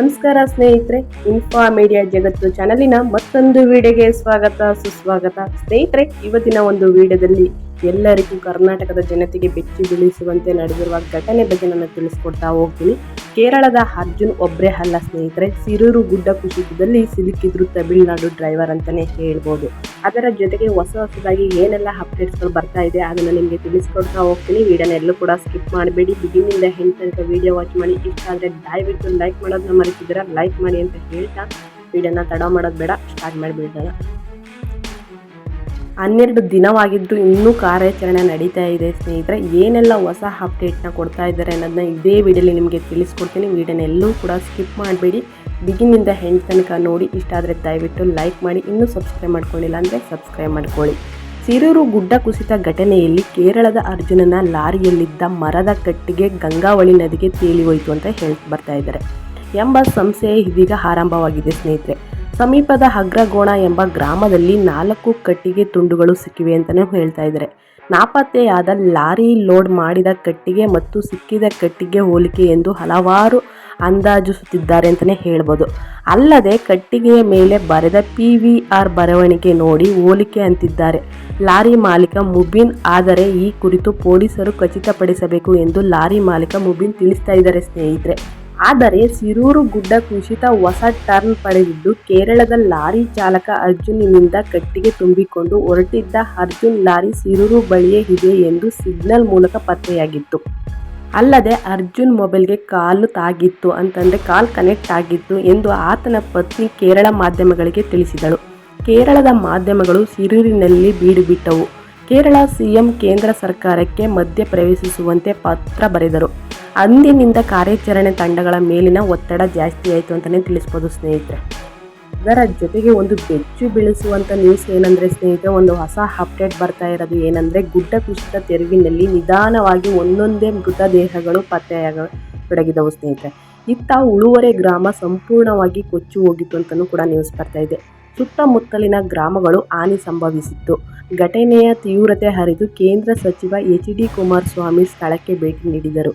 ನಮಸ್ಕಾರ ಸ್ನೇಹಿತರೆ info media ಜಗತ್ತು ಚಾನಲಿನ ಮತ್ತೊಂದು ವಿಡಿಯೋಗೆ ಸ್ವಾಗತ ಸುಸ್ವಾಗತ. ಸ್ನೇಹಿತರೆ ಇವತ್ತಿನ ಒಂದು ವಿಡಿಯೋದಲ್ಲಿ ಎಲ್ಲರಿಗೂ ಕರ್ನಾಟಕದ ಜನತೆಗೆ ಬೆಚ್ಚಿ ಬೀಳಿಸುವಂತೆ ನಡೆದಿರುವ ಘಟನೆ ಬಗ್ಗೆ ನಾನು ತಿಳಿಸ್ಕೊಡ್ತಾ ಹೋಗ್ತೀನಿ. ಕೇರಳದ ಅರ್ಜುನ್ ಒಬ್ಬರೇ ಅಲ್ಲ ಸ್ನೇಹಿತರೆ, ಸಿರೂರು ಗುಡ್ಡ ಕುಸಿತದಲ್ಲಿ ಸಿಲುಕಿದ್ರು ತಮಿಳುನಾಡು ಡ್ರೈವರ್ ಅಂತಲೇ ಹೇಳ್ಬೋದು. ಅದರ ಜೊತೆಗೆ ಹೊಸ ಹೊಸದಾಗಿ ಏನೆಲ್ಲ ಅಪ್ಡೇಟ್ಸ್ಗಳು ಬರ್ತಾ ಇದೆ ಅದನ್ನು ನಿಮಗೆ ತಿಳಿಸ್ಕೊಡ್ತಾ ಹೋಗ್ತೀನಿ. ವಿಡಿಯೋನ ಎಲ್ಲೂ ಕೂಡ ಸ್ಕಿಪ್ ಮಾಡಬೇಡಿ. ಬಿಗಿನಿಂದ ಹೆಂಡ್ ತನಕ ವಿಡಿಯೋ ವಾಚ್ ಮಾಡಿ. ಇಷ್ಟ ಆದರೆ ದಯವಿಟ್ಟು ಲೈಕ್ ಮಾಡೋದನ್ನ ಮರೆತಿದ್ದೀರಾ? ಲೈಕ್ ಮಾಡಿ ಅಂತ ಹೇಳ್ತಾ. ವಿಡಿಯೋನ ತಡ ಮಾಡೋದು ಬೇಡ ಸ್ಟಾರ್ಟ್ ಮಾಡಿಬಿಡೋಣ. ಹನ್ನೆರಡು ದಿನವಾಗಿದ್ದು ಇನ್ನೂ ಕಾರ್ಯಾಚರಣೆ ನಡೀತಾ ಇದೆ ಸ್ನೇಹಿತರೆ. ಏನೆಲ್ಲ ಹೊಸ ಅಪ್ಡೇಟ್ನ ಕೊಡ್ತಾ ಇದ್ದಾರೆ ಅನ್ನೋದನ್ನ ಇದೇ ವಿಡಿಯೋಲಿ ನಿಮಗೆ ತಿಳಿಸ್ಕೊಡ್ತೀನಿ. ವಿಡಿಯೋನ ಎಲ್ಲೂ ಕೂಡ ಸ್ಕಿಪ್ ಮಾಡಬೇಡಿ. ಬಿಗಿನಿಂದ ಹೆಂಡ್ ತನಕ ನೋಡಿ. ಇಷ್ಟ ಆದರೆ ದಯವಿಟ್ಟು ಲೈಕ್ ಮಾಡಿ. ಇನ್ನೂ ಸಬ್ಸ್ಕ್ರೈಬ್ ಮಾಡ್ಕೊಂಡಿಲ್ಲ ಅಂದರೆ ಸಬ್ಸ್ಕ್ರೈಬ್ ಮಾಡ್ಕೊಳ್ಳಿ. ಸಿರೂರು ಗುಡ್ಡ ಕುಸಿತ ಘಟನೆಯಲ್ಲಿ ಕೇರಳದ ಅರ್ಜುನನ ಲಾರಿಯಲ್ಲಿದ್ದ ಮರದ ಕಟ್ಟಿಗೆ ಗಂಗಾವಳಿ ನದಿಗೆ ತೇಲಿ ಹೋಯಿತು ಅಂತ ಹೇಳ್ತಾ ಬರ್ತಾ ಇದ್ದಾರೆ. ಎಂಬ ಸಂಶಯ ಇದೀಗ ಆರಂಭವಾಗಿದೆ ಸ್ನೇಹಿತರೆ. ಸಮೀಪದ ಹಗ್ರಗೋಣ ಎಂಬ ಗ್ರಾಮದಲ್ಲಿ ನಾಲ್ಕು ಕಟ್ಟಿಗೆ ತುಂಡುಗಳು ಸಿಕ್ಕಿವೆ ಅಂತಲೇ ಹೇಳ್ತಾ ಇದ್ದಾರೆ. ನಾಪತ್ತೆಯಾದ ಲಾರಿ ಲೋಡ್ ಮಾಡಿದ ಕಟ್ಟಿಗೆ ಮತ್ತು ಸಿಕ್ಕಿದ ಕಟ್ಟಿಗೆ ಹೋಲಿಕೆ ಎಂದು ಹಲವಾರು ಅಂದಾಜಿಸುತ್ತಿದ್ದಾರೆ ಅಂತಲೇ ಹೇಳ್ಬೋದು. ಅಲ್ಲದೆ ಕಟ್ಟಿಗೆಯ ಮೇಲೆ ಬರೆದ ಪಿ ವಿ ಆರ್ ಬರವಣಿಗೆ ನೋಡಿ ಹೋಲಿಕೆ ಅಂತಿದ್ದಾರೆ. ಲಾರಿ ಮಾಲೀಕ ಮುಬಿನ್, ಆದರೆ ಈ ಕುರಿತು ಪೊಲೀಸರು ಖಚಿತಪಡಿಸಬೇಕು ಎಂದು ಲಾರಿ ಮಾಲೀಕ ಮುಬಿನ್ ತಿಳಿಸ್ತಾ ಇದ್ದಾರೆ ಸ್ನೇಹಿತರೆ. ಆದರೆ ಸಿರೂರು ಗುಡ್ಡ ಕುಸಿತ ಹೊಸ ಟರ್ನ್ ಪಡೆದಿದ್ದು ಕೇರಳದ ಲಾರಿ ಚಾಲಕ ಅರ್ಜುನಿನಿಂದ ಕಟ್ಟಿಗೆ ತುಂಬಿಕೊಂಡು ಹೊರಟಿದ್ದ ಅರ್ಜುನ್ ಲಾರಿ ಸಿರೂರು ಬಳಿಯೇ ಇದೆ ಎಂದು ಸಿಗ್ನಲ್ ಮೂಲಕ ಪತ್ತೆಯಾಗಿತ್ತು. ಅಲ್ಲದೆ ಅರ್ಜುನ್ ಮೊಬೈಲ್ಗೆ ಕಾಲು ತಾಗಿತ್ತು, ಅಂತಂದರೆ ಕಾಲ್ ಕನೆಕ್ಟ್ ಆಗಿತ್ತು ಎಂದು ಆತನ ಪತ್ನಿ ಕೇರಳ ಮಾಧ್ಯಮಗಳಿಗೆ ತಿಳಿಸಿದಳು. ಕೇರಳದ ಮಾಧ್ಯಮಗಳು ಸಿರೂರಿನಲ್ಲಿ ಬೀಡುಬಿಟ್ಟವು. ಕೇರಳ ಸಿಎಂ ಕೇಂದ್ರ ಸರ್ಕಾರಕ್ಕೆ ಮಧ್ಯ ಪ್ರವೇಶಿಸುವಂತೆ ಪತ್ರ ಬರೆದರು. ಅಂದಿನಿಂದ ಕಾರ್ಯಾಚರಣೆ ತಂಡಗಳ ಮೇಲಿನ ಒತ್ತಡ ಜಾಸ್ತಿ ಆಯಿತು ಅಂತಲೇ ತಿಳಿಸ್ಬೋದು ಸ್ನೇಹಿತರೆ. ಅದರ ಜೊತೆಗೆ ಒಂದು ಬೆಚ್ಚು ಬೀಳಿಸುವಂಥ ನ್ಯೂಸ್ ಏನಂದರೆ ಸ್ನೇಹಿತರೆ, ಒಂದು ಹೊಸ ಅಪ್ಡೇಟ್ ಬರ್ತಾ ಇರೋದು ಏನಂದರೆ ಗುಡ್ಡ ಕುಸಿತ ತೆರವಿನಲ್ಲಿ ನಿಧಾನವಾಗಿ ಒಂದೊಂದೇ ಮೃತದೇಹಗಳು ಪತ್ತೆಯಾಗತೊಡಗಿದವು ಸ್ನೇಹಿತರೆ. ಇತ್ತ ಉಳುವರೆ ಗ್ರಾಮ ಸಂಪೂರ್ಣವಾಗಿ ಕೊಚ್ಚಿ ಹೋಗಿತ್ತು ಅಂತಲೂ ಕೂಡ ನ್ಯೂಸ್ ಬರ್ತಾ ಇದೆ. ಸುತ್ತಮುತ್ತಲಿನ ಗ್ರಾಮಗಳು ಹಾನಿ ಸಂಭವಿಸಿತ್ತು. ಘಟನೆಯ ತೀವ್ರತೆ ಹರಿದು ಕೇಂದ್ರ ಸಚಿವ ಎಚ್ ಡಿ ಕುಮಾರಸ್ವಾಮಿ ಸ್ಥಳಕ್ಕೆ ಭೇಟಿ ನೀಡಿದರು.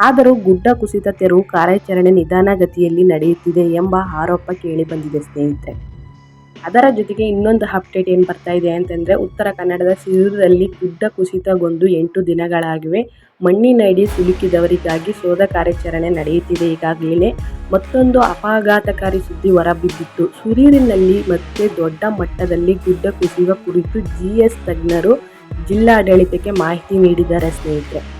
ಆದರೂ ಗುಡ್ಡ ಕುಸಿತ ತೆರವು ಕಾರ್ಯಾಚರಣೆ ನಿಧಾನಗತಿಯಲ್ಲಿ ನಡೆಯುತ್ತಿದೆ ಎಂಬ ಆರೋಪ ಕೇಳಿಬಂದಿದೆ ಸ್ನೇಹಿತರೆ. ಅದರ ಜೊತೆಗೆ ಇನ್ನೊಂದು ಅಪ್ಡೇಟ್ ಏನು ಬರ್ತಾ ಇದೆ ಅಂತಂದರೆ ಉತ್ತರ ಕನ್ನಡದ ಸಿರೂರಲ್ಲಿ ಗುಡ್ಡ ಕುಸಿತಗೊಂಡು ಎಂಟು ದಿನಗಳಾಗಿವೆ. ಮಣ್ಣಿನಡಿ ಸಿಲುಕಿದವರಿಗಾಗಿ ಶೋಧ ಕಾರ್ಯಾಚರಣೆ ನಡೆಯುತ್ತಿದೆ. ಈಗಾಗಲೇ ಮತ್ತೊಂದು ಅಪಘಾತಕಾರಿ ಸುದ್ದಿ ಹೊರಬಿದ್ದಿತ್ತು. ಸುರೀರಿನಲ್ಲಿ ಮತ್ತೆ ದೊಡ್ಡ ಮಟ್ಟದಲ್ಲಿ ಗುಡ್ಡ ಕುಸಿಯುವ ಕುರಿತು ಜಿ ಎಸ್ ತಜ್ಞರು ಜಿಲ್ಲಾಡಳಿತಕ್ಕೆ ಮಾಹಿತಿ ನೀಡಿದ್ದಾರೆ ಸ್ನೇಹಿತರೆ.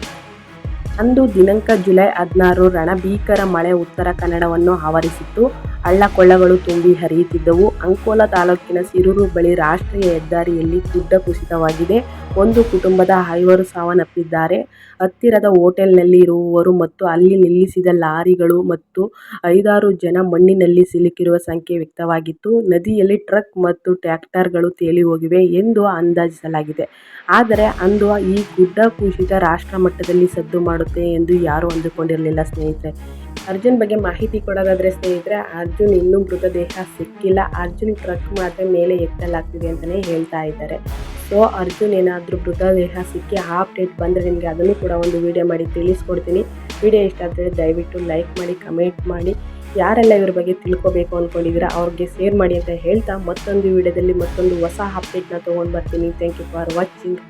ಅಂದು ದಿನಾಂಕ ಜುಲೈ ಹದಿನಾರು ರಣಭೀಕರ ಮಳೆ ಉತ್ತರ ಕನ್ನಡವನ್ನು ಆವರಿಸಿತ್ತು. ಹಳ್ಳಕೊಳ್ಳಗಳು ತುಂಬಿ ಹರಿಯುತ್ತಿದ್ದವು. ಅಂಕೋಲ ತಾಲೂಕಿನ ಸಿರೂರು ಬಳಿ ರಾಷ್ಟ್ರೀಯ ಹೆದ್ದಾರಿಯಲ್ಲಿ ಗುಡ್ಡ ಕುಸಿತವಾಗಿದೆ. ಒಂದು ಕುಟುಂಬದ ಐವರು ಸಾವನ್ನಪ್ಪಿದ್ದಾರೆ. ಹತ್ತಿರದ ಹೋಟೆಲ್ನಲ್ಲಿ ಇರುವವರು ಮತ್ತು ಅಲ್ಲಿ ನಿಲ್ಲಿಸಿದ ಲಾರಿಗಳು ಮತ್ತು ಐದಾರು ಜನ ಮಣ್ಣಿನಲ್ಲಿ ಸಿಲುಕಿರುವ ಸಂಖ್ಯೆ ವ್ಯಕ್ತವಾಗಿತ್ತು. ನದಿಯಲ್ಲಿ ಟ್ರಕ್ ಮತ್ತು ಟ್ರ್ಯಾಕ್ಟರ್ಗಳು ತೇಲಿ ಹೋಗಿವೆ ಎಂದು ಅಂದಾಜಿಸಲಾಗಿದೆ. ಆದರೆ ಅಂದು ಈ ಗುಡ್ಡ ಕುಸಿತ ರಾಷ್ಟ್ರ ಮಟ್ಟದಲ್ಲಿ ಸದ್ದು ಮಾಡುತ್ತೆ ಎಂದು ಯಾರೂ ಅಂದುಕೊಂಡಿರಲಿಲ್ಲ ಸ್ನೇಹಿತರೆ. ಅರ್ಜುನ್ ಬಗ್ಗೆ ಮಾಹಿತಿ ಕೊಡೋದಾದರೆ ಸ್ನೇಹಿತರೆ, ಅರ್ಜುನ್ ಇನ್ನೂ ಮೃತದೇಹ ಸಿಕ್ಕಿಲ್ಲ. ಅರ್ಜುನ್ ಟ್ರಕ್ ಮಾತ್ರ ಮೇಲೆ ಎತ್ತಲಾಗ್ತಿದೆ ಅಂತಲೇ ಹೇಳ್ತಾ ಇದ್ದಾರೆ. ಸೊ ಅರ್ಜುನ್ ಏನಾದರೂ ಮೃತದೇಹ ಸಿಕ್ಕಿ ಆ ಅಪ್ಡೇಟ್ ಬಂದರೆ ನಿಮಗೆ ಅದನ್ನು ಕೂಡ ಒಂದು ವಿಡಿಯೋ ಮಾಡಿ ತಿಳಿಸ್ಕೊಡ್ತೀನಿ. ವಿಡಿಯೋ ಇಷ್ಟ ಆದರೆ ದಯವಿಟ್ಟು ಲೈಕ್ ಮಾಡಿ ಕಮೆಂಟ್ ಮಾಡಿ. ಯಾರೆಲ್ಲ ಇವ್ರ ಬಗ್ಗೆ ತಿಳ್ಕೊಬೇಕು ಅಂದ್ಕೊಂಡಿದ್ದೀರಾ ಅವ್ರಿಗೆ ಶೇರ್ ಮಾಡಿ ಅಂತ ಹೇಳ್ತಾ ಮತ್ತೊಂದು ವಿಡಿಯೋದಲ್ಲಿ ಮತ್ತೊಂದು ಹೊಸ ಅಪ್ಡೇಟ್ನ ತೊಗೊಂಡು ಬರ್ತೀನಿ. Thank you for watching